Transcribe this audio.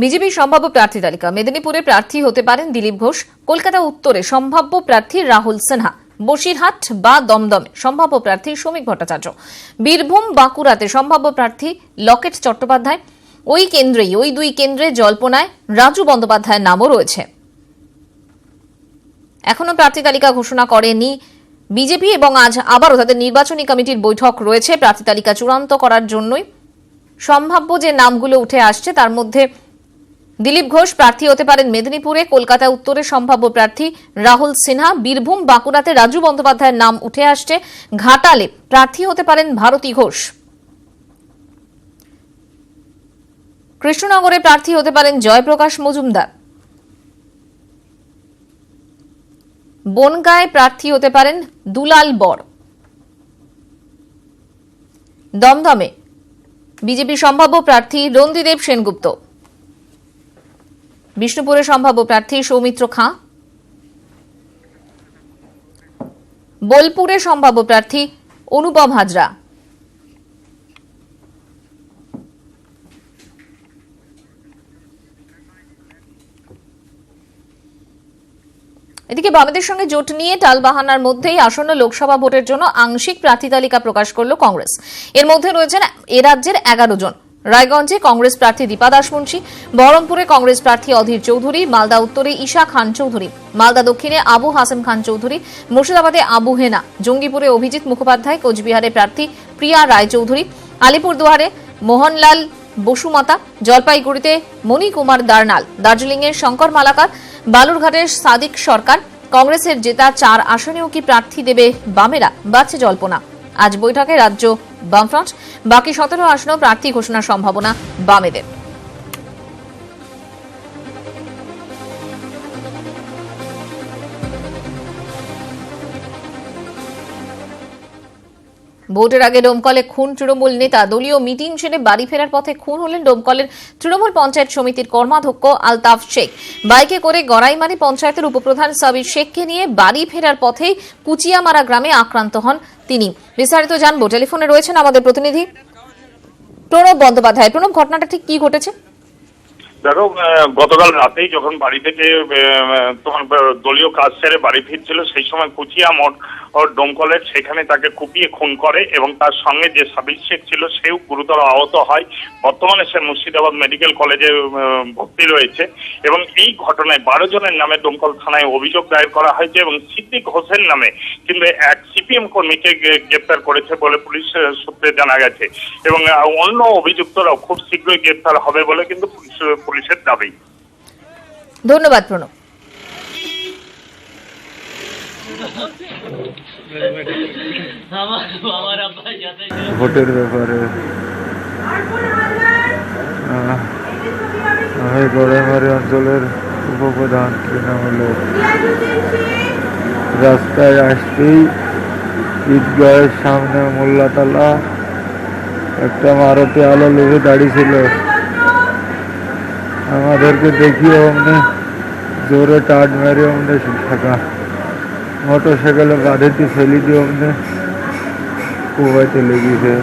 BJP সম্ভাব্য প্রার্থী তালিকা। মেদিনীপুরে প্রার্থী হতে পারেন দিলীপ ঘোষ, কলকাতা উত্তরে সম্ভাব্য প্রার্থী রাহুল সিনহা, বসিরহাট বা দমদমে সম্ভাব্য প্রার্থী শ্রমিক ভট্টাচার্য। বীরভূম বাঁকুড়াতে সম্ভাব্য প্রার্থী লকেট চট্টোপাধ্যায়। ওই কেন্দ্রেই, ওই দুই কেন্দ্রে জল্পনায় রাজু বন্দ্যোপাধ্যায়ের নামও রয়েছে। এখনও প্রার্থী তালিকা ঘোষণা করেনি বিজেপি এবং আজ আবারও তাদের নির্বাচনী কমিটির বৈঠক রয়েছে। প্রার্থী তালিকা চূড়ান্ত করার জন্যই। সম্ভাব্য যে নামগুলো উঠে আসছে, তার মধ্যে দিলীপ ঘোষ প্রার্থী হতে পারেন মেদিনীপুরে, কলকাতা উত্তরে সম্ভাব্য প্রার্থী রাহুল সিনহা, বীরভূম বাঁকুড়াতে রাজু বন্দ্যোপাধ্যায়ের নাম উঠে আসছে, ঘাটালে প্রার্থী হতে পারেন ভারতী ঘোষ। কৃষ্ণনগরে প্রার্থী হতে পারেন জয়প্রকাশ মজুমদার। বনগায় প্রার্থী হতে পারেন দুলাল বর। দমদমে বিজেপি সম্ভাব্য প্রার্থী রন্দিদেব সেনগুপ্ত। বিষ্ণুপুরে সম্ভাব্য প্রার্থী সৌমিত্র খাঁ। বোলপুরে সম্ভাব্য প্রার্থী অনুপম হাজরা। এদিকে বামেদের সঙ্গে জোট নিয়ে টালবাহানার মধ্যেই আসন্ন লোকসভা ভোটের জন্য আংশিক প্রার্থী তালিকা প্রকাশ করল কংগ্রেস। এর মধ্যে রয়েছেন এ রাজ্যের এগারো জন। রায়গঞ্জে কংগ্রেস প্রার্থী দীপা দাসমুন্সী বহরমপুরে কংগ্রেস প্রার্থী অধীর চৌধুরী, মালদা উত্তরে ঈশা খান চৌধুরী, মালদা দক্ষিণে আবু হাসান খান চৌধুরী, মুর্শিদাবাদে আবু হেনা, জঙ্গিপুরে অভিজিৎ মুখোপাধ্যায়, কোচবিহারে প্রার্থী প্রিয়া রায়চৌধুরী আলিপুরদুয়ারে মোহনলাল বসুমাতা, জলপাইগুড়িতে মণিকুমার দার্নাল দার্জিলিংয়ের শঙ্কর মালাকার, বালুরঘাটের সাদিক সরকার, কংগ্রেসের জেতা চার আসনেও কি প্রার্থী দেবে বামেরা? বাড়ছে জল্পনা। আজ বৈঠকে রাজ্য বামফ্রন্ট, বাকি সতেরো আসনেও প্রার্থী ঘোষণার সম্ভাবনা বামেদের। ভোটের আগে ডোমকলে খুন তৃণমূল নেতা, দলীয় মিটিং সেরে বাড়ি ফেরার পথে খুন হলেন ডোমকলের তৃণমূল পঞ্চায়েত সমিতির কর্মাধ্যক্ষ আলতাফ শেখ। বাইকে করে গড়াইমারি পঞ্চায়েতের উপপ্রধান সাবির শেখকে নিয়ে বাড়ি ফেরার পথে কুচিয়ামারা গ্রামে আক্রান্ত হন তিনি। বিস্তারিত জানব। টেলিফোনে রয়েছেন আমাদের প্রতিনিধি প্রণব বন্দ্যোপাধ্যায়। প্রণব ঘটনাটা ঠিক কি ঘটেছে? দেখো গতকাল রাতেই যখন বাড়ি থেকে তোমার দলীয় কাজ সেরে বাড়ি ফিরছিল, সেই সময় কুচিয়া ও ডোমকলের সেখানে তাকে কুপিয়ে খুন করে এবং তার সঙ্গে যে সাবির শেখ ছিল, সেও গুরুতর আহত হয়। বর্তমানে সে মুর্শিদাবাদ মেডিকেল কলেজে ভর্তি রয়েছে এবং এই ঘটনায় বারো জনের নামে ডোমকল থানায় অভিযোগ দায়ের করা হয়েছে এবং সিদ্দিক হোসেন নামে কিন্তু এক সিপিএম কর্মীকে গ্রেপ্তার করেছে বলে পুলিশ সূত্রে জানা গেছে। এবং অন্য অভিযুক্তরাও খুব শীঘ্রই গ্রেপ্তার হবে বলে কিন্তু পুলিশ- পুলিশের দাবি। ধন্যবাদ প্রণব। আমার আমার আব্বা যাতে ভোটের ব্যাপারে গড়াইমারি অঞ্চলের উপপ্রধান তৃণমূলের রাস্তায় আসতেই ঈদগাহের সামনে মোল্লাতলা একটা মারুতি আলো লেগে দাঁড়িয়েছিল আমাদেরকে দেখিয়ে অমনি জোরে টাট মেরে অমনি থাকা মোটর সাইকেলে বাঁধেতে ফেলি দিয়ে অমনি কুবাইতে লেগেছে